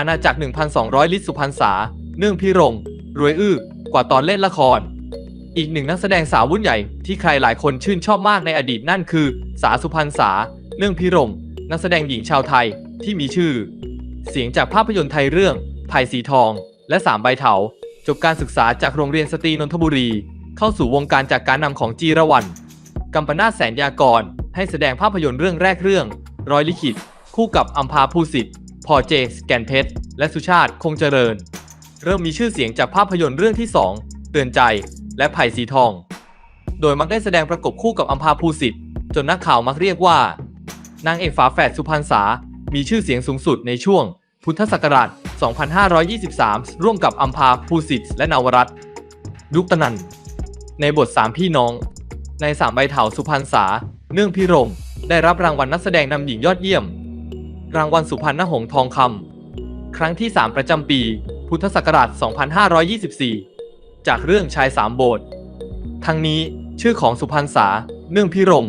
อาณาจักร 1,200 ลิตรสุพรรณษา เนื่องพิรมรวยอื้อกว่าตอนเล่นละคร อีกหนึ่งนักแสดงสาววุ่นใหญ่ที่ใครหลายคนชื่นชอบมากในอดีตนั่นคือ สาสุพรรณษา เนื่องพิรมนักแสดงหญิงชาวไทยที่มีชื่อ เสียงจากภาพยนตร์ไทยเรื่องไผ่สีทอง และสามใบเถาจบการศึกษาจากโรงเรียนสตรีนนทบุรี เข้าสู่วงการจากการนำของจีรวรรณกัมปนาทแสนยากร ให้แสดงภาพยนตร์เรื่องแรกเรื่อง ร้อยลิขิต คู่กับอัมพาภูสิทธิ์ อเจสแกนเพชรและสุชาติคงเจริญ เริ่มมีชื่อเสียงจากภาพยนตร์เรื่องที่ 2 เตือนใจและไผ่สีทอง โดยมักได้แสดงประกบคู่กับอัมพาภูสิทธิ์จนนักข่าวมักเรียกว่า นางเอกฝาแฝดสุพรรณษา มีชื่อเสียงสูงสุดในช่วง พุทธศักราช 2523 ร่วมกับอัมพาภูสิทธิ์และนวรัตน์ยุคตนันในบทสามพี่น้อง ในสามใบเถาสุพรรณษา เนื่องพิรม ได้รับรางวัลนักแสดงนำหญิงยอดเยี่ยม รางวัลสุพรรณหงส์ทองคำครั้งที่ 3 ประจำปี พุทธศักราช 2524 จากเรื่องชายสามโบสถ์ทั้งนี้ชื่อของสุพรรณษา เนื่องพิรม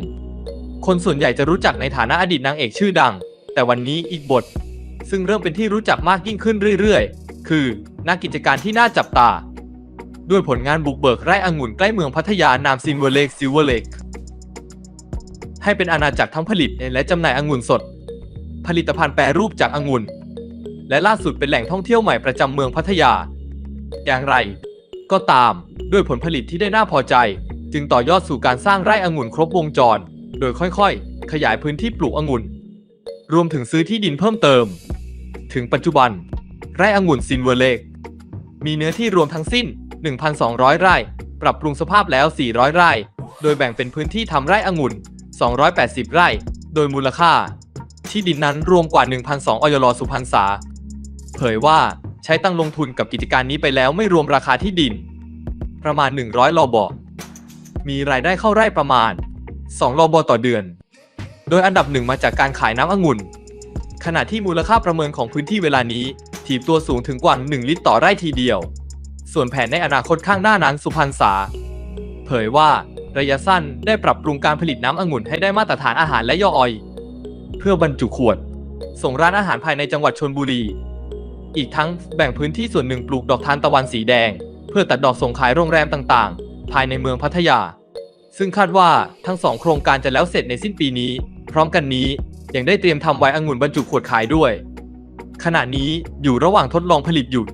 คนส่วนใหญ่จะรู้จักในฐานะอดีตนางเอกชื่อดัง แต่วันนี้อีกบท ซึ่งเริ่มเป็นที่รู้จักมากยิ่งขึ้นเรื่อยๆ คือนักกิจการที่น่าจับตา ด้วยผลงานบุกเบิกไร่องุ่นใกล้เมืองพัทยานามซินเวเลกซิลเวเลกให้เป็นอาณาจักรทั้งผลิตและจำหน่ายองุ่นสด ลิตภัณฑ์แปรรูปจากองุ่น และล่าสุดเป็นแหล่งท่องเที่ยวใหม่ประจำเมืองพัทยา อย่างไร ก็ตามด้วยผลผลิตที่ได้น่าพอใจ จึงต่อยอดสู่การสร้างไร่องุ่นครบวงจร โดยค่อยๆ ขยายพื้นที่ปลูกองุ่น รวมถึงซื้อที่ดินเพิ่มเติม ถึงปัจจุบัน ไร่องุ่นซินเวเลกมีเนื้อที่รวมทั้งสิ้น 1,200 ไร่ ปรับปรุงสภาพแล้ว 400 ไร่ โดยแบ่งเป็นพื้นที่ทำไร่องุ่น 280 ไร่ โดยมูลค่า ที่ดินนั้นรวมกว่า 1,200 อยลสุพรรณษา เผยว่าใช้ตั้งลงทุนกับกิจการนี้ไปแล้วไม่รวมราคาที่ดิน ประมาณ 100 ลอบอมีรายได้เข้าไร่ประมาณ 2 ลอบอต่อเดือน โดยอันดับหนึ่งมาจากการขายน้ำองุ่น ขณะที่มูลค่าประเมินของพื้นที่เวลานี้ถีบตัวสูงถึงกว่า 1 ลิตรต่อไร่ทีเดียว ส่วนแผนในอนาคตข้างหน้านั้นสุพรรณษา เผยว่าระยะสั้นได้ปรับปรุงการผลิตน้ำองุ่นให้ได้มาตรฐานอาหารและย่อออย เพื่อบรรจุขวด ส่งร้านอาหารภายในจังหวัดชนบุรี อีกทั้งแบ่งพื้นที่ส่วนหนึ่งปลูกดอกทานตะวันสีแดง เพื่อตัดดอกส่งขายโรงแรมต่างๆ ภายในเมืองพัทยา ซึ่งคาดว่าทั้งสองโครงการจะแล้วเสร็จในสิ้นปีนี้ พร้อมกันนี้ยังได้เตรียมทำไว้องุ่นบรรจุขวดขายด้วย ขณะนี้อยู่ระหว่างทดลองผลิตอยู่